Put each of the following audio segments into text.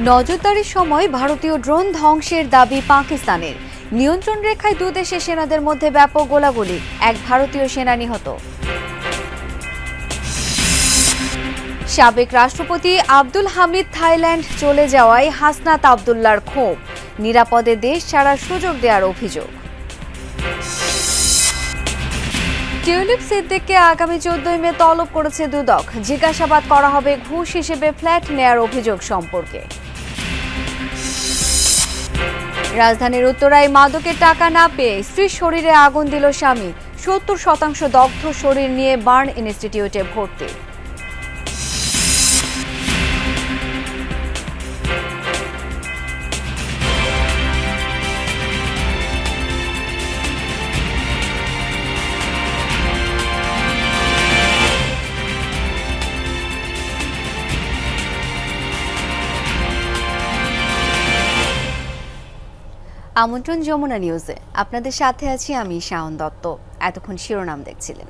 নজরদারির সময় ভারতীয় ড্রোন ধ্বংসের দাবি পাকিস্তানের। নিয়ন্ত্রণ রেখায় দু দেশের সেনাদের মধ্যে ব্যাপক গোলাগুলি, এক ভারতীয় সেনা নিহত। সাবেক রাষ্ট্রপতি আব্দুল হামিদ থাইল্যান্ড চলে যাওয়ায় হাসনাত আবদুল্লার ক্ষোভ, নিরাপদে দেশ ছাড়ার সুযোগ দেওয়ার অভিযোগ। টিউলিপ সিদ্দিককে আগামী চোদ্দই মে তলব করেছে দুদক, জিজ্ঞাসাবাদ করা হবে ঘুষ হিসেবে ফ্ল্যাট নেয়ার অভিযোগ সম্পর্কে। রাজধানীর উত্তরায় মাদকের টাকা না পেয়ে স্ত্রীর শরীরে আগুন দিল স্বামী। সত্তর শতাংশ দগ্ধ শরীর নিয়ে বার্ন ইনস্টিটিউটে ভর্তি। আমন্ত্রণ যমুনা নিউজে। আপনাদের সাথে আছি আমি শাওন দত্ত। এতক্ষণ শিরোনাম দেখছিলেন।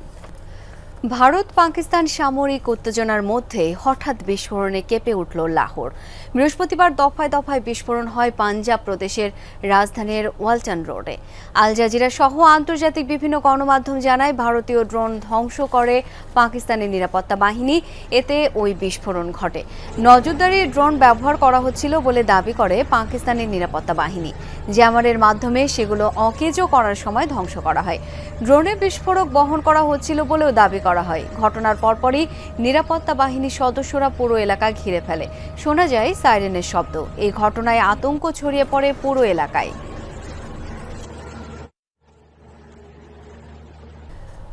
ভারত পাকিস্তান সামরিক উত্তেজনার মধ্যে হঠাৎ বিস্ফোরণে কেঁপে উঠল লাহোর। বৃহস্পতিবার দফায় দফায় বিস্ফোরণ হয় পাঞ্জাব প্রদেশের রাজধানীর ওয়ালটন রোডে। আল জাজিরা সহ আন্তর্জাতিক বিভিন্ন গণমাধ্যম জানায়, ভারতীয় ড্রোন ধ্বংস করে পাকিস্তানের নিরাপত্তা বাহিনী। এতে ওই বিস্ফোরণ ঘটে। নজরদারি ড্রোন ব্যবহার করা হচ্ছিল বলে দাবি করে পাকিস্তানের নিরাপত্তা বাহিনী। জ্যামারের মাধ্যমে সেগুলো অকেজো করার সময় ধ্বংস করা হয়। ড্রোনে বিস্ফোরক বহন করা হচ্ছিল বলেও দাবি করা হয়। ঘটনার পরপরই নিরাপত্তা বাহিনীর সদস্যরা পুরো এলাকা ঘিরে ফেলে। শোনা যায় সাইরেনের শব্দ। এই ঘটনায় আতঙ্ক ছড়িয়ে পড়ে পুরো এলাকায়।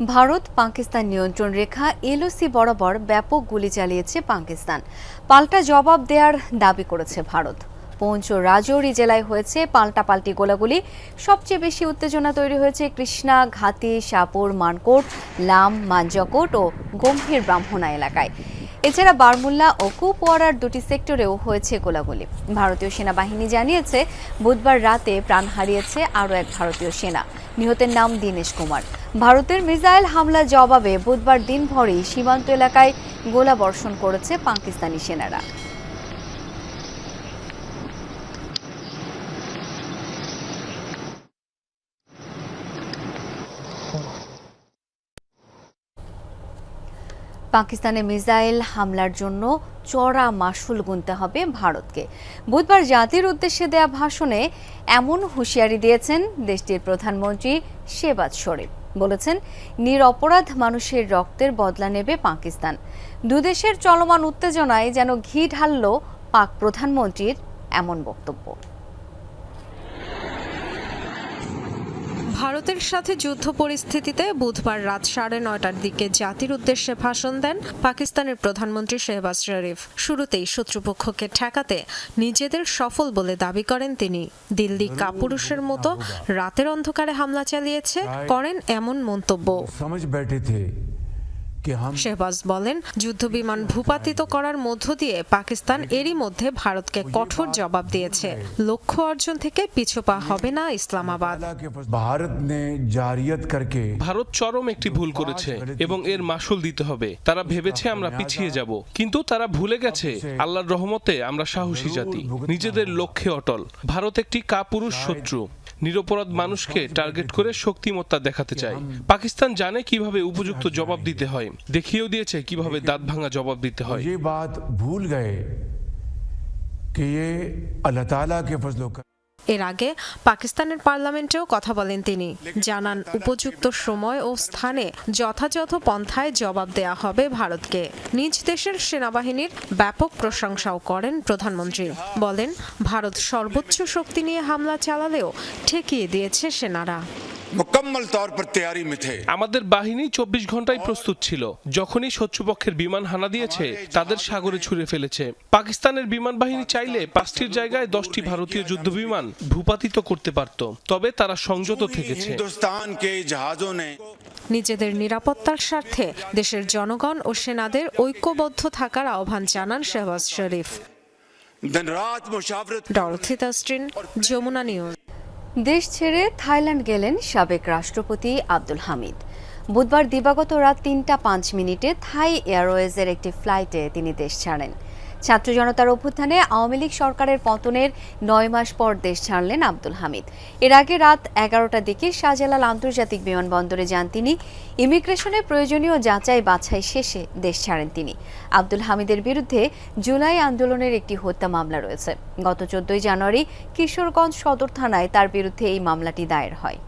ভারত পাকিস্তান নিয়ন্ত্রণ রেখা এলওসি বরাবর ব্যাপক গুলি চালিয়েছে পাকিস্তান। পাল্টা জবাব দেওয়ার দাবি করেছে ভারত। পৌঞ্চ রাজৌরি জেলায় হয়েছে পাল্টাপাল্টি গোলাগুলি। সবচেয়ে বেশি উত্তেজনা তৈরি হয়েছে কৃষ্ণা, ঘাতি, শাপুর, মানকোট, লাম, মাঞ্জকোট ও গম্ভীর ব্রাহ্মণা এলাকায়। এছাড়া বারমুল্লা ও কুপওয়ারার দুটি সেক্টরেও হয়েছে গোলাগুলি। ভারতীয় সেনাবাহিনী জানিয়েছে, বুধবার রাতে প্রাণ হারিয়েছে আরও এক ভারতীয় সেনা। নিহতের নাম দীনেশ কুমার। ভারতের মিসাইল হামলার জবাবে বুধবার দিনভরই সীমান্ত এলাকায় গোলাবর্ষণ করেছে পাকিস্তানি সেনারা। পাকিস্তানে মিসাইল হামলার জন্য চড়া মাসুল গুনতে হবে ভারতকে। বুধবার জাতির উদ্দেশ্যে দেয়া ভাষণে এমন হুঁশিয়ারি দিয়েছেন দেশটির প্রধানমন্ত্রী শেবাজ শরীফ। বলেছেন, নিরপরাধ মানুষের রক্তের বদলা নেবে পাকিস্তান। দুদেশের চলমান উত্তেজনায় যেন ঘি ঢালল পাক প্রধানমন্ত্রীর এমন বক্তব্য। ভারতের সাথে যুদ্ধ পরিস্থিতিতে বুধবার রাত সাড়ে নয়টার দিকে জাতির উদ্দেশ্যে ভাষণ দেন পাকিস্তানের প্রধানমন্ত্রী শেহবাজ শরীফ। শুরুতেই শত্রুপক্ষকে ঠেকাতে নিজেদের সফল বলে দাবি করেন তিনি। দিল্লি কাপুরুষের মতো রাতের অন্ধকারে হামলা চালিয়েছে, করেন এমন মন্তব্য। শেহবাজ বলেন যুদ্ধবিমান ভূপাতিত করার মধ্য দিয়ে পাকিস্তান এরই মধ্যে ভারতকে কঠোর জবাব দিয়েছে। লক্ষ্য অর্জন থেকে পিছপা হবে না ইসলামাবাদ। ভারত চরম একটি ভুল করেছে এবং এর মাসুল দিতে হবে। তারা ভেবেছে আমরা পিছিয়ে যাব। কিন্তু তারা ভুলে গেছে আল্লাহর রহমতে আমরা সাহসী জাতি। নিজেদের লক্ষ্যে অটল। ভারত একটি কাপুরুষ শত্রু। নিরপরাধ মানুষকে টার্গেট করে শক্তিমত্তা দেখাতে চায় পাকিস্তান জানে কিভাবে উপযুক্ত জবাব দিতে হয় দেখিয়েও দিয়েছে কিভাবে দাঁত ভাঙা জবাব দিতে হয় ये बात भूल गए कि ये अल्लाह ताला के फजलो का এর আগে পাকিস্তানের পার্লামেন্টেও কথা বলেন তিনি। জানান, উপযুক্ত সময় ও স্থানে যথাযথ পন্থায় জবাব দেয়া হবে ভারতকে। নিজ দেশের সেনাবাহিনীর ব্যাপক প্রশংসাও করেন প্রধানমন্ত্রী। বলেন, ভারত সর্বোচ্চ শক্তি নিয়ে হামলা চালালেও ঠেকিয়ে দিয়েছে সেনারা। মুকম্মল তর পর তৈরি মে থে আমাদের বাহিনী চব্বিশ ঘন্টায় প্রস্তুত ছিল। যখনই শত্রুপক্ষের বিমান হানা দিয়েছে তাদের সাগরে ছুড়ে ফেলেছে। পাকিস্তানের বিমান বাহিনী চাইলে পাঁচটির জায়গায় দশটি ভারতীয় যুদ্ধ বিমান ভূপাতিত করতে পারত তবে তারা সংযত থেকেছে। নিজেদের নিরাপত্তার স্বার্থে দেশের জনগণ ও সেনাদের ঐক্যবদ্ধ থাকার আহ্বান জানান শাহবাজ শরীফ। ডরথি তাস্ট্রিন যমুনা নিউজ। দেশ ছেড়ে থাইল্যান্ড গেলেন সাবেক রাষ্ট্রপতি আব্দুল হামিদ। বুধবার দিবাগত রাত তিনটা পাঁচ মিনিটে থাই এয়ারওয়েজের একটি ফ্লাইটে তিনি দেশ ছাড়েন। ছাত্র জনতার অভ্যুত্থানে আওয়ামী লীগ সরকারের পতনের নয় মাস পর দেশ ছাড়লেন আব্দুল হামিদ। এর আগে রাত এগারোটার দিকে শাহজালাল আন্তর্জাতিক বিমানবন্দরে যান তিনি। ইমিগ্রেশনে প্রয়োজনীয় যাচাই বাছাই শেষে দেশ ছাড়েন তিনি। আব্দুল হামিদের বিরুদ্ধে জুলাই আন্দোলনের একটি হত্যা মামলা রয়েছে। গত চোদ্দই জানুয়ারি কিশোরগঞ্জ সদর থানায় তার বিরুদ্ধে এই মামলাটি দায়ের হয়।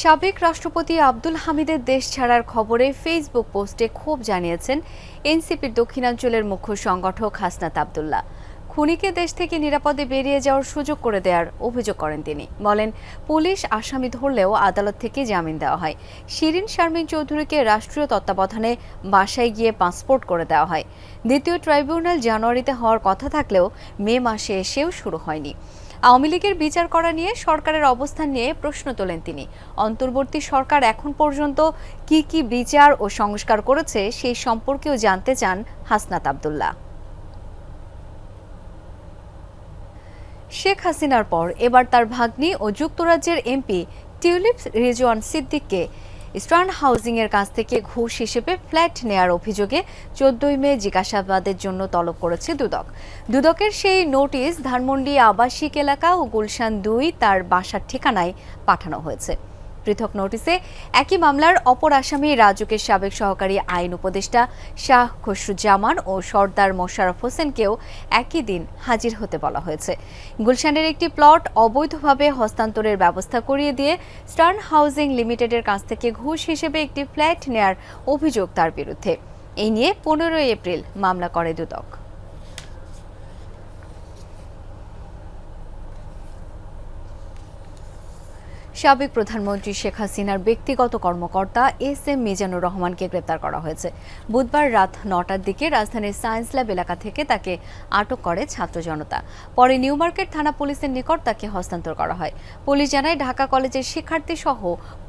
সাবেক রাষ্ট্রপতি আব্দুল হামিদের দেশ ছাড়ার খবরে ফেসবুক পোস্টে ক্ষোভ জানিয়েছেন এনসিপির দক্ষিণাঞ্চলের মুখ্য সংগঠক হাসনাত আবদুল্লাহ। খুনিকে দেশ থেকে নিরাপদে বেরিয়ে যাওয়ার সুযোগ করে দেওয়ার অভিযোগ করেন তিনি। বলেন, পুলিশ আসামি ধরলেও আদালত থেকে জামিন দেওয়া হয়। শিরিন শারমিন চৌধুরীকে রাষ্ট্রীয় তত্ত্বাবধানে বাসায় গিয়ে পাসপোর্ট করে দেওয়া হয়। দ্বিতীয় ট্রাইব্যুনাল জানুয়ারিতে হওয়ার কথা থাকলেও মে মাসে এসেও শুরু হয়নি। আওয়ামী লীগের বিচার করা নিয়ে সরকারের অবস্থান নিয়ে প্রশ্ন তোলেন তিনি। অন্তর্বর্তী সরকার এখন পর্যন্ত কি কি বিচার ও সংস্কার করেছে সেই সম্পর্কেও জানতে চান হাসনাত আবদুল্লাহ। শেখ হাসিনার পর এবার তার ভাগ্নি ও যুক্তরাজ্যের এমপি টিউলিপ রিজওয়ান সিদ্দিককে ইস্টার্ন হাউজিং এর কাছ থেকে ঘুষ হিসেবে ফ্ল্যাট নেয়ার অভিযোগে চোদ্দই মে জিজ্ঞাসাবাদের জন্য তলব করেছে দুদক। দুদকের সেই নোটিশ ধানমন্ডি আবাসিক এলাকা ও গুলশান দুই তার বাসার ঠিকানায় পাঠানো হয়েছে। পৃথক নোটিশে একই মামলার অপর আসামি রাজুকের সাবেক সহকারী আইন উপদেষ্টা শাহ খসরুজ্জামান ও সর্দার মোশাররফ হোসেনকেও একই দিন হাজির হতে বলা হয়েছে। গুলশানের একটি প্লট অবৈধভাবে হস্তান্তরের ব্যবস্থা করিয়ে দিয়ে স্টার্ন হাউজিং লিমিটেডের কাছ থেকে ঘুষ হিসেবে একটি ফ্ল্যাট নেয়ার অভিযোগ তার বিরুদ্ধে। এই নিয়ে পনেরোই এপ্রিল মামলা করে দুদক। সাবেক প্রধানমন্ত্রী শেখ হাসিনার ব্যক্তিগত কর্মকর্তা এস এম মিজানুর রহমানকে গ্রেপ্তার করা হয়েছে। বুধবার রাত নটার দিকে রাজধানীর সায়েন্স ল্যাব এলাকা থেকে তাকে আটক করে ছাত্র জনতা। পরে নিউ মার্কেট থানা পুলিশের নিকট তাকে হস্তান্তর করা হয়। পুলিশ জানায়, ঢাকা কলেজের শিক্ষার্থী সহ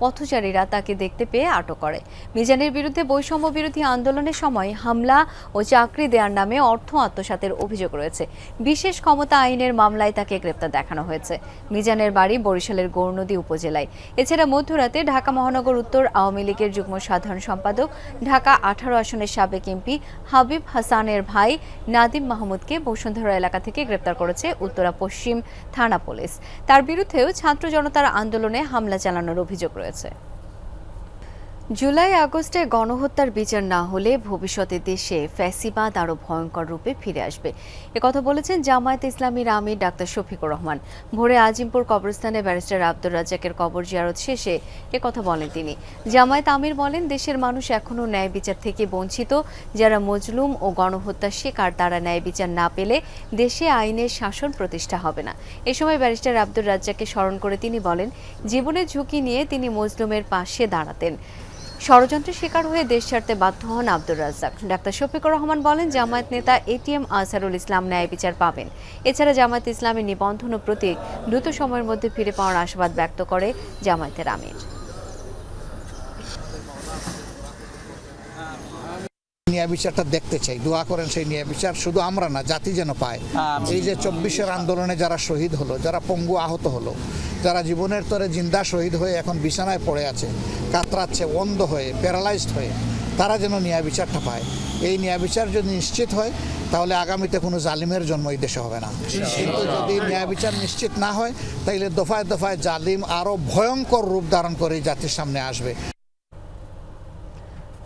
পথচারীরা তাকে দেখতে পেয়ে আটক করে। মিজানের বিরুদ্ধে বৈষম্য বিরোধী আন্দোলনের সময় হামলা ও চাকরি দেওয়ার নামে অর্থ আত্মসাতের অভিযোগ রয়েছে। বিশেষ ক্ষমতা আইনের মামলায় তাকে গ্রেপ্তার দেখানো হয়েছে। মিজানের বাড়ি বরিশালের গৌরনদী উপজেলায়। এছাড়া মধ্যরাতে ঢাকা মহানগর উত্তর আওয়ামী লীগের যুগ্ম সাধারণ সম্পাদক, ঢাকা আঠারো আসনের সাবেক এমপি হাবিব হাসানের ভাই নাদিম মাহমুদকে বসুন্ধরা এলাকা থেকে গ্রেপ্তার করেছে উত্তরা পশ্চিম থানা পুলিশ। তার বিরুদ্ধেও ছাত্র জনতার আন্দোলনে হামলা চালানোর অভিযোগ রয়েছে। জুলাই আগস্টে গণহত্যার বিচার না হলে ভবিষ্যতে দেশে ফ্যাসিবাদ আরও ভয়ঙ্কর রূপে ফিরে আসবে। একথা বলেছেন জামায়াত ইসলামীর আমির ডাক্তার শফিকুর রহমান। ভোরে আজিমপুর কবরস্থানে ব্যারিস্টার আব্দুর রাজ্জাকের কবর জিয়ারত শেষে একথা বলেন তিনি। জামায়াত আমির বলেন, দেশের মানুষ এখনও ন্যায় বিচার থেকে বঞ্চিত। যারা মজলুম ও গণহত্যার শিকার, তারা ন্যায় বিচার না পেলে দেশে আইনের শাসন প্রতিষ্ঠা হবে না। এ সময় ব্যারিস্টার আব্দুর রাজ্জাককে স্মরণ করে তিনি বলেন, জীবনের ঝুঁকি নিয়ে তিনি মজলুমের পাশে দাঁড়াতেন। ষড়যন্ত্রের শিকার হয়ে দেশ ছাড়তে বাধ্য হন আব্দুর রাজ্জাক। ডাক্তার শফিকুর রহমান বলেন, জামায়াত নেতা এটিএম আজহারুল ইসলাম ন্যায় বিচার পাবেন। এছাড়া জামায়াত ইসলামের নিবন্ধন ও প্রতীক দ্রুত সময়ের মধ্যে ফিরে পাওয়ার আশাবাদ ব্যক্ত করে জামায়াতের আমির। ন্যায় বিচারটা দেখতে চাই দোয়া করেন সেই ন্যায় বিচার। শুধু আমরা না জাতি যেন পায়। এই যে চব্বিশের আন্দোলনে যারা শহীদ হলো যারা পঙ্গু আহত হলো যারা জীবনের তরে জিন্দা শহীদ হয়ে এখন বিছানায় পড়ে আছে কাতরাচ্ছে অন্ধ হয়ে প্যারালাইজড হয়ে তারা যেন ন্যায় বিচারটা পায়। এই ন্যায় বিচার যদি নিশ্চিত হয় তাহলে আগামীতে কোনো জালিমের জন্ম এই দেশে হবে না। কিন্তু যদি ন্যায় বিচার নিশ্চিত না হয় তাহলে দফায় দফায় জালিম আরও ভয়ঙ্কর রূপ ধারণ করে জাতির সামনে আসবে।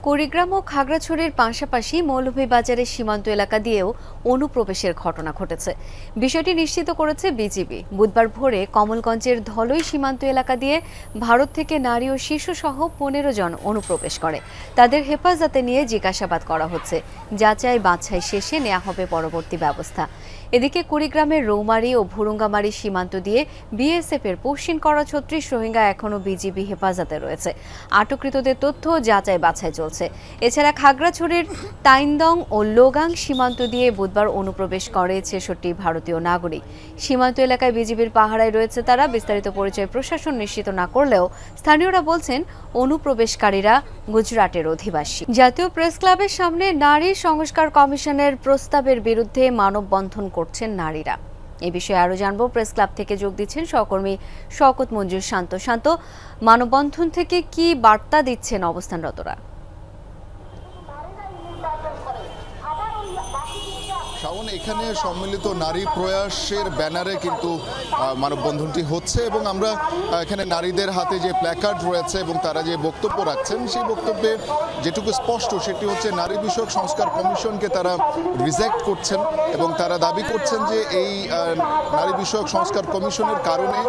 কুড়িগ্রাম ও খাগড়াছড়ির পাশাপাশি মৌলভীবাজারের সীমান্ত এলাকা দিয়েও অনুপ্রবেশের ঘটনা ঘটেছে। বিষয়টি নিশ্চিত করেছে বিজিবি। বুধবার ভোরে কমলগঞ্জের ধলই সীমান্ত এলাকা দিয়ে ভারত থেকে নারী ও শিশু সহ পনেরো জন অনুপ্রবেশ করে। তাদের হেফাজতে নিয়ে জিজ্ঞাসাবাদ করা হচ্ছে। যাচাই বাছাই শেষে নেওয়া হবে পরবর্তী ব্যবস্থা। এদিকে কুড়িগ্রামের রৌমারি ও ভুরুঙ্গামারি সীমান্ত দিয়ে বিএসএফ এর পশ্চিম করা ছত্রিশ রোহিঙ্গা এখনও বিজিবি হেফাজতে রয়েছে। আটককৃতদের তথ্য যাচাই বাছাই চলছে। এছাড়া খাগড়াছড়ির তাইন্দং ও লোগাং সীমান্ত দিয়ে বুধবার অনুপ্রবেশ করে ছেষট্টি ভারতীয় নাগরিক। সীমান্ত এলাকায় বিজিবির পাহারায় রয়েছে তারা, বিস্তারিত পরিচয় প্রশাসন নিশ্চিত না করলেও স্থানীয়রা বলছেন, অনুপ্রবেশকারীরা গুজরাটের অধিবাসী। জাতীয় প্রেস ক্লাবের সামনে নারী সংস্কার কমিশনের প্রস্তাবের বিরুদ্ধে মানববন্ধন করছেন নারীরা। এ বিষয়ে আরও জানব। প্রেস ক্লাব থেকে যোগ দিচ্ছেন সহকর্মী শওকত মঞ্জুর শান্ত। শান্ত, মানববন্ধন থেকে কি বার্তা দিচ্ছেন অবস্থানরতরা শাওন এখানে সম্মিলিত নারী প্রয়াসের ব্যানারে কিন্তু মানববন্ধনটি হচ্ছে এবং আমরা এখানে নারীদের হাতে যে প্ল্যাকার্ড রয়েছে এবং তারা যে বক্তব্য রাখছেন, সেই বক্তব্যে যেটুকু স্পষ্ট, সেটি হচ্ছে নারী বিষয়ক সংস্কার কমিশনকে তারা রিজেক্ট করছেন এবং তারা দাবি করছেন যে এই নারী বিষয়ক সংস্কার কমিশনের কারণে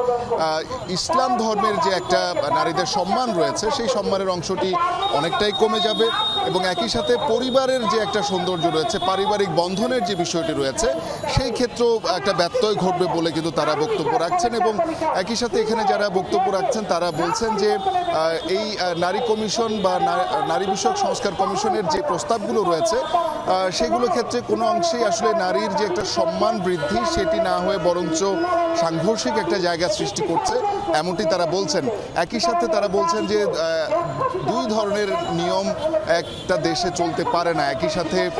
ইসলাম ধর্মের যে একটা নারীদের সম্মান রয়েছে, সেই সম্মানের অংশটি অনেকটাই কমে যাবে। এবং একই সাথে পরিবারের যে একটা সৌন্দর্য রয়েছে, পারিবারিক বন্ধনের যে বিষয়টি রয়েছে, সেই ক্ষেত্রেও একটা ব্যত্যয় ঘটবে বলে কিন্তু তারা বক্তব্য রাখছেন এবং একই সাথে এখানে যারা বক্তব্য রাখছেন, তারা বলছেন যে এই নারী কমিশন বা নারী বিষয়ক সংস্কার কমিশনের যে প্রস্তাবগুলো রয়েছে সেগুলো ক্ষেত্রে কোনো অংশেই আসলে নারীর যে একটা সম্মান বৃদ্ধি, সেটি না হয়ে বরঞ্চ সাংঘর্ষিক একটা জায়গা সৃষ্টি করছে, এমনটি তারা বলছেন। একই সাথে তারা বলছেন যে দুই ধরনের নিয়ম একটা দেশে চলতে পারে না। একই সাথে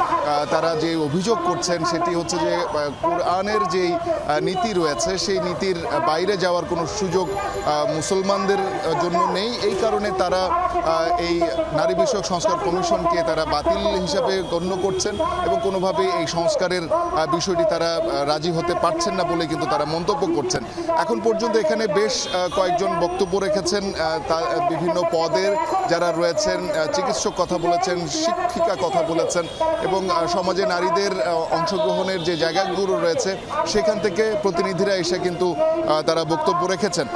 তারা যে অভিযোগ করছেন সেটি হচ্ছে যে কোরআনের যেই নীতি রয়েছে, সেই নীতির বাইরে যাওয়ার কোনো সুযোগ মুসলমানদের জন্য নেই। এই কারণে তারা এই নারী বিষয়ক সংস্কার কমিশনকে তারা বাতিল হিসাবে গণ্য করছেন এবং কোনোভাবে এই সংস্কারের বিষয়টি তারা রাজি হতে পারছেন না বলে কিন্তু তারা মন্তব্য করছেন। এখন পর্যন্ত এখানে বেশ কয়েকজন বক্তব্য রেখেছেন তা- বিভিন্ন পদের যারা রয়েছেন চিকিৎসক কথা বলেছেন, শিক্ষিকা কথা বলেছেন এবং সমাজে নারীদের অংশগ্রহণের যে জায়গাগুলো রয়েছে, সেখান থেকে প্রতিনিধিরা এসে কিন্তু তারা বক্তব্য রেখেছেন।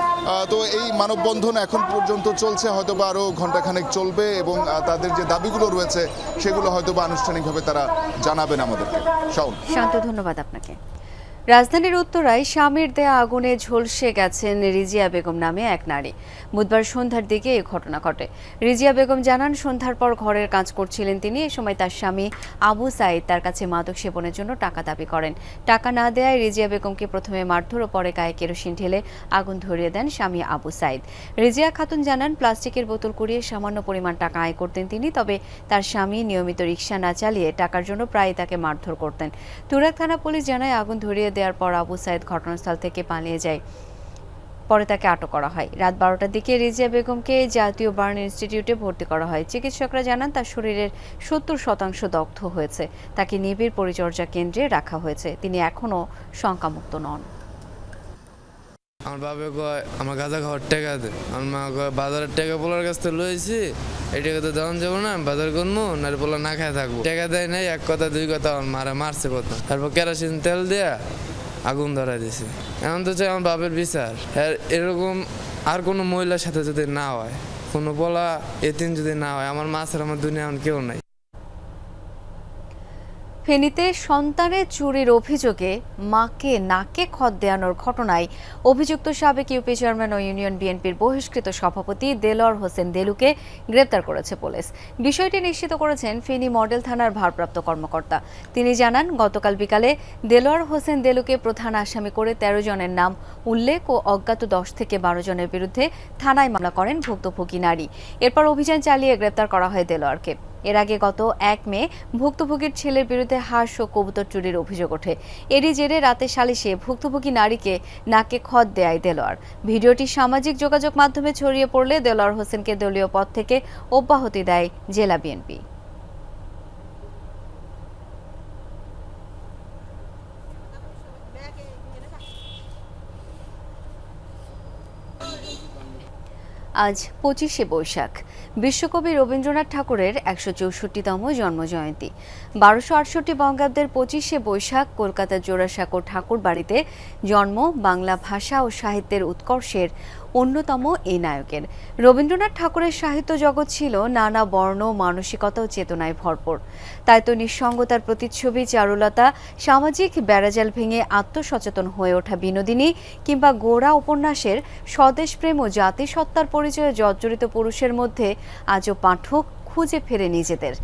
তো এই মানববন্ধন এখন পর্যন্ত চলছে হয়তো বা আরও ঘন্টাখানেক চলবে এবং তাদের যে দাবিগুলো রয়েছে, সেগুলো হয়তো বা আনুষ্ঠানিকভাবে তারা জানাবেন আমাদেরকে। শাওন। শান্ত, ধন্যবাদ আপনাকে। রাজধানীর উত্তরায় স্বামীর দেয়া আগুনে ঝলসে গেছেন রিজিয়া বেগম নামে এক নারী। বুধবার সন্ধ্যার দিকে এই ঘটনা ঘটে। রিজিয়া বেগম জানান, সন্ধ্যার পর ঘরের কাজ করছিলেন তিনি। এ সময় তার স্বামী আবু সাইদ তার কাছে মাদক সেবনের জন্য টাকা দাবি করেন। টাকা না দেয়ায় রিজিয়া বেগমকে প্রথমে মারধর ও পরে গায়ে কেরোসিন ঢেলে আগুন ধরিয়ে দেন স্বামী আবু সাইদ। রিজিয়া খাতুন জানান, প্লাস্টিকের বোতল কুড়িয়ে সামান্য পরিমাণ টাকা আয় করতেন তিনি, তবে তার স্বামী নিয়মিত রিক্সা না চালিয়ে টাকার জন্য প্রায় তাকে মারধর করতেন। তুরাক থানা পুলিশ জানায়, আগুন ধরিয়ে দেওয়ার পর আবু সাইদ ঘটনাস্থল থেকে পালিয়ে যায়। পরে তাকে আটক করা হয়। রাত বারোটার দিকে রিজিয়া বেগমকে জাতীয় বার্ন ইনস্টিটিউটে ভর্তি করা হয়। চিকিৎসকরা জানান, তার শরীরের সত্তর শতাংশ দগ্ধ হয়েছে। তাকে নিবিড় পরিচর্যা কেন্দ্রে রাখা হয়েছে। তিনি এখনও শঙ্কামুক্ত নন। আমার বাবা কয়, আমার গাঁজা খাওয়ার টাকা দে। আমার মা কয়, বাজারের টাকা পোলার কাছ থেকে লইছি এই টাকা তো দেওয়ান যাব না, বাজার করব না বললাম না খায় থাকব। টাকা দেয় নাই, এক কথা, দুই কথা মারা মারছে প্রথম তারপর কেরোসিন তেল দেয়া আগুন ধরা দিছে। এমন তো চাই আমার বাপের বিচার। এরকম আর কোনো মহিলার সাথে যদি না হয়, কোনো বলা এতিন যদি না হয়, আমার মাছের আমার দুনিয়া এমন কেউ নাই। ফেনীতে সন্তানের চুরির অভিযোগে মাকে নাকে খত দেয়ানোর ঘটনায় অভিযুক্ত সাবেক ইউপি চেয়ারম্যান ও ইউনিয়ন বিএনপির বহিষ্কৃত সভাপতি দেলোয়ার হোসেন দেলুকে গ্রেপ্তার করেছে পুলিশ। বিষয়টি নিশ্চিত করেছেন ফেনী মডেল থানার ভারপ্রাপ্ত কর্মকর্তা। তিনি জানান, গতকাল বিকালে দেলোয়ার হোসেন দেলুকে প্রধান আসামি করে তেরো জনের নাম উল্লেখ ও অজ্ঞাত দশ থেকে বারো জনের বিরুদ্ধে থানায় মামলা করেন ভুক্তভোগী নারী। এরপর অভিযান চালিয়ে গ্রেপ্তার করা হয় দেলোয়ারকে। এর আগে গত এক মে ভুক্তভোগীর ছেলের বিরুদ্ধে হাঁস ও কবুতর চুরির অভিযোগ ওঠে। এরই জেরে রাতে সালিশে ভুক্তভোগী নারীকে নাকে খত দেয় দেলোয়ার। ভিডিওটি সামাজিক যোগাযোগ মাধ্যমে ছড়িয়ে পড়লে দেলোয়ার হোসেনকে দলীয় পদ থেকে অব্যাহতি দেয় জেলা বিএনপি। আজ পঁচিশে বৈশাখ। বিশ্বকবি রবীন্দ্রনাথ ঠাকুরের একশো চৌষট্টিতম জন্মজয়ন্তী। বারোশো আটষট্টি বঙ্গাব্দের পঁচিশে বৈশাখ কলকাতার জোড়াসাঁকো ঠাকুর বাড়িতে জন্ম, বাংলা ভাষা ও সাহিত্যের উৎকর্ষের অন্যতম এই নায়কের। রবীন্দ্রনাথ ঠাকুরের সাহিত্য জগৎ ছিল নানা বর্ণ, মানসিকতা ও চেতনায় ভরপুর। তাই তো নিঃসঙ্গতার প্রতিচ্ছবি, চারুলতা, সামাজিক বেড়াজাল ভেঙে আত্মসচেতন হয়ে ওঠা বিনোদিনী কিংবা গোড়া উপন্যাসের স্বদেশপ্রেম ও জাতিসত্তার পরিচয়ে জর্জরিত পুরুষের মধ্যে আজও পাঠক খুঁজে ফেরে নিজেদের।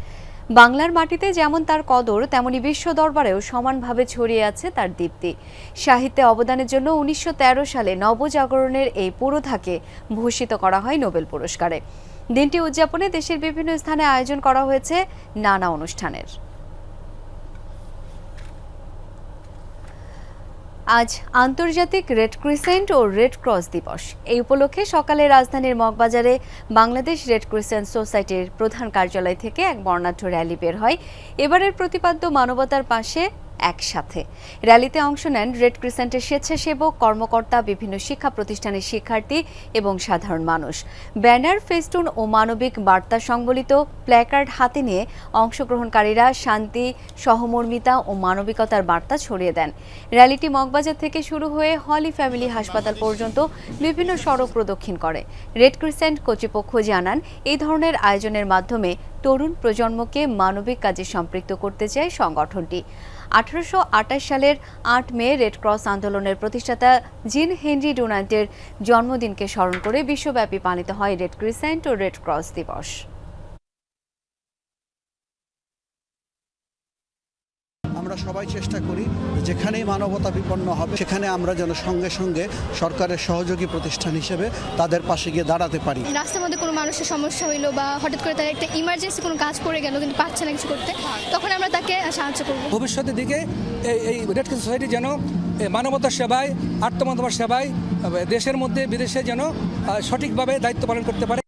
বাংলার মাটিতে যেমন তার কদর, তেমনি বিশ্ব দরবারেও সমানভাবে ছড়িয়ে আছে তার দীপ্তি। সাহিত্যে অবদানের জন্য উনিশশো তেরো সালে নবজাগরণের এই পুরোধাকে ভূষিত করা হয় নোবেল পুরস্কারে। দিনটি উদযাপনে দেশের বিভিন্ন স্থানে আয়োজন করা হয়েছে নানা অনুষ্ঠানের। আজ আন্তর্জাতিক রেড ক্রিসেন্ট ও রেড ক্রস দিবস। এই উপলক্ষে সকালে রাজধানীর মগবাজারে বাংলাদেশ রেড ক্রিসেন্ট সোসাইটির প্রধান কার্যালয় থেকে এক বর্ণাঢ্য র্যালি বের হয়। এবারের প্রতিপাদ্য মানবতার পাশে একসাথে। র্যালিতে অংশ নেন রেড ক্রিসেন্টের স্বেচ্ছাসেবক, কর্মকর্তা, বিভিন্ন শিক্ষা প্রতিষ্ঠানের শিক্ষার্থী এবং সাধারণ মানুষ। ব্যানার, ফেস্টুন ও মানবিক বার্তা সংবলিত প্ল্যাকার্ড হাতে নিয়ে অংশগ্রহণকারীরা শান্তি, সহমর্মিতা ও মানবিকতার বার্তা ছড়িয়ে দেন। র্যালিটি মগবাজার থেকে শুরু হয়ে হলি ফ্যামিলি হাসপাতাল পর্যন্ত বিভিন্ন সড়ক প্রদক্ষিণ করে। রেড ক্রিসেন্ট কর্তৃপক্ষ জানান, এই ধরনের আয়োজনের মাধ্যমে তরুণ প্রজন্মকে মানবিক কাজে সম্পৃক্ত করতে চায় সংগঠনটি। আঠারোশো সালের আট মে রেড ক্রস আন্দোলনের প্রতিষ্ঠাতা জিন হেনরি ডোনাল্ডের জন্মদিনকে স্মরণ করে বিশ্বব্যাপী পালিত হয় রেড ক্রিসেন্ট ও রেড ক্রস দিবস। আমরা সবাই চেষ্টা করি যেখানেই মানবতা বিপন্ন হবে সেখানে আমরা যেন সঙ্গে সঙ্গে সরকারের সহযোগী প্রতিষ্ঠান হিসেবে তাদের পাশে গিয়ে দাঁড়াতে পারি। রাস্তার মধ্যে কোনো মানুষের সমস্যা হইল বা হঠাৎ করে তার একটা ইমার্জেন্সি কোনো কাজ পড়ে গেল কিন্তু পাচ্ছে না কিছু করতে তখন আমরা তাকে সাহায্য করব। ভবিষ্যতের দিকে এই রেড ক্রস সোসাইটি যেন মানবতার সেবায় আত্মমানবতার সেবায় দেশের মধ্যে বিদেশে যেন সঠিকভাবে দায়িত্ব পালন করতে পারে।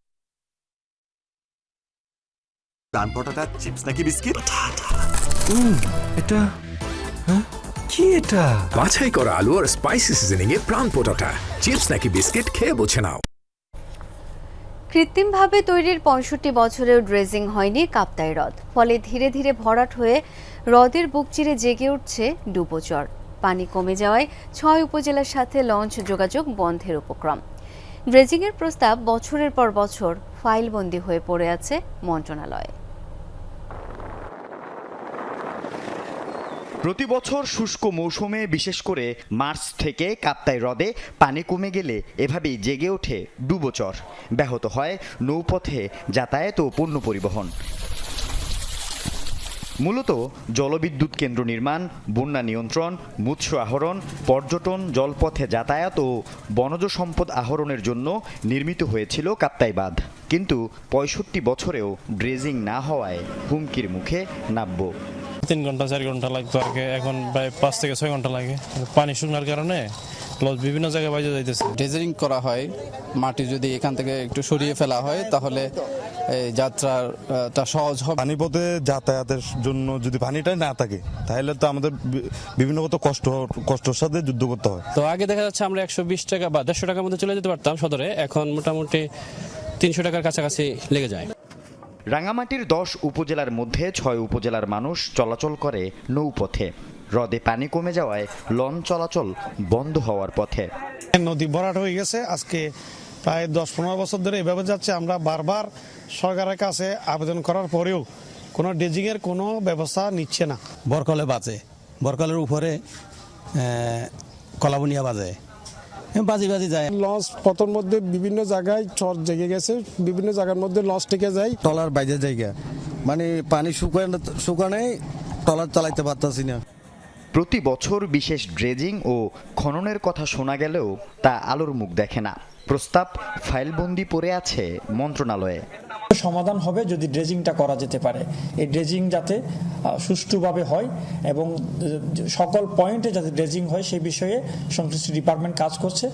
প্রাণ পটাটা চিপস নাকি বিস্কিট? এটা হ্যাঁ? কি এটা? বাছাই করা আলু আর স্পাইসি সিজনিং এ প্রাণ পটাটা। চিপস নাকি বিস্কিট খেয়ে বুঝে নাও। কৃত্রিমভাবে তৈরির পঁয়ষট্টি বছরেও ড্রেজিং হয়নি কাপ্তাই হ্রদ। ফলে ধীরে ধীরে ভরাট হয়ে হ্রদের বুক চিরে জেগে উঠছে ডুবোচর। পানি কমে যাওয়ায় ছয় উপজেলার সাথে লঞ্চ যোগাযোগ বন্ধের উপক্রম। ড্রেজিংয়ের প্রস্তাব বছরের পর বছর ফাইলবন্দি হয়ে পড়ে আছে মন্ত্রণালয়ে। প্রতি বছর শুষ্ক মৌসুমে, বিশেষ করে মার্চ থেকে কাপ্তাই হ্রদে পানি কমে গেলে এভাবেই জেগে ওঠে ডুবোচর। ব্যাহত হয় নৌপথে যাতায়াত ও পণ্য পরিবহন। মূলত জলবিদ্যুৎ কেন্দ্র নির্মাণ, বন্যা নিয়ন্ত্রণ, মৎস্য আহরণ, পর্যটন, জলপথে যাতায়াত ও বনজ সম্পদ আহরণের জন্য নির্মিত হয়েছিল কাপ্তাই বাঁধ। কিন্তু পঁয়ষট্টি বছরেও ড্রেজিং না হওয়ায় হুমকির মুখে নাব্য তিন ঘণ্টা চার ঘণ্টা লাগতো আর কি। এখন প্রায় পাঁচ থেকে ছয় ঘণ্টা লাগে। পানি শুকনার কারণে প্লাস বিভিন্ন জায়গায় বাইরে যাইতেছে। ড্রেজারিং করা হয় মাটি যদি এখান থেকে একটু সরিয়ে ফেলা হয় তাহলে এই যাত্রাটা সহজ হবে। পানিপথে যাতায়াতের জন্য যদি পানিটাই না থাকে তাহলে তো আমাদের বিভিন্ন কত কষ্ট কষ্টের সাথে যুদ্ধ করতে হয়। তো আগে দেখা যাচ্ছে আমরা একশো বিশ টাকা বা দেড়শো টাকার মধ্যে চলে যেতে পারতাম সদরে এখন মোটামুটি তিনশো টাকার কাছাকাছি লেগে যায়। রাঙামাটির দশ উপজেলার মধ্যে ছয় উপজেলার মানুষ চলাচল করে নৌপথে। হ্রদে পানি কমে যাওয়ায় লঞ্চ চলাচল বন্ধ হওয়ার পথে। নদী ভরাট হয়ে গেছে। আজকে প্রায় দশ পনেরো বছর ধরে এভাবে যাচ্ছে। আমরা বারবার সরকারের কাছে আবেদন করার পরেও কোনো ড্রেজিংয়ের কোনো ব্যবস্থা নিচ্ছে না। বরকলে বাজে। বরকলের উপরে কলাবনিয়া বাজে। বাজি বাজি যায়। লঞ্চ পথের মধ্যে বিভিন্ন জায়গায় চর জেগে গেছে বিভিন্ন জায়গার মধ্যে লঞ্চ টিকে যায়। টলার বাইরে জায়গা। মানে পানি শুকানো শুকানে টলার চালাইতে পারতাছি না। প্রতি বছর বিশেষ ড্রেজিং ও খননের কথা শোনা গেলেও তা আলোর মুখ দেখে না। প্রস্তাব ফাইলবন্দি পড়ে আছে মন্ত্রণালয়ে। সমাধান হবে যদি ড্রেজিংটা করা যেতে পারে। এই ড্রেজিং যাতে সুষ্ঠুভাবে হয় এবং সকল পয়েন্টে যাতে ড্রেজিং হয় সেই বিষয়ে সংশ্লিষ্ট ডিপার্টমেন্ট কাজ করছে।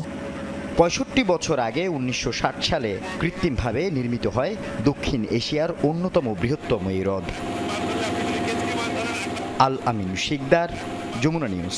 পঁয়ষট্টি বছর আগে উনিশশো ষাট সালে কৃত্রিমভাবে নির্মিত হয় দক্ষিণ এশিয়ার অন্যতম বৃহত্তম এই হ্রদ। আল আমিন শিকদার, যমুনা নিউজ।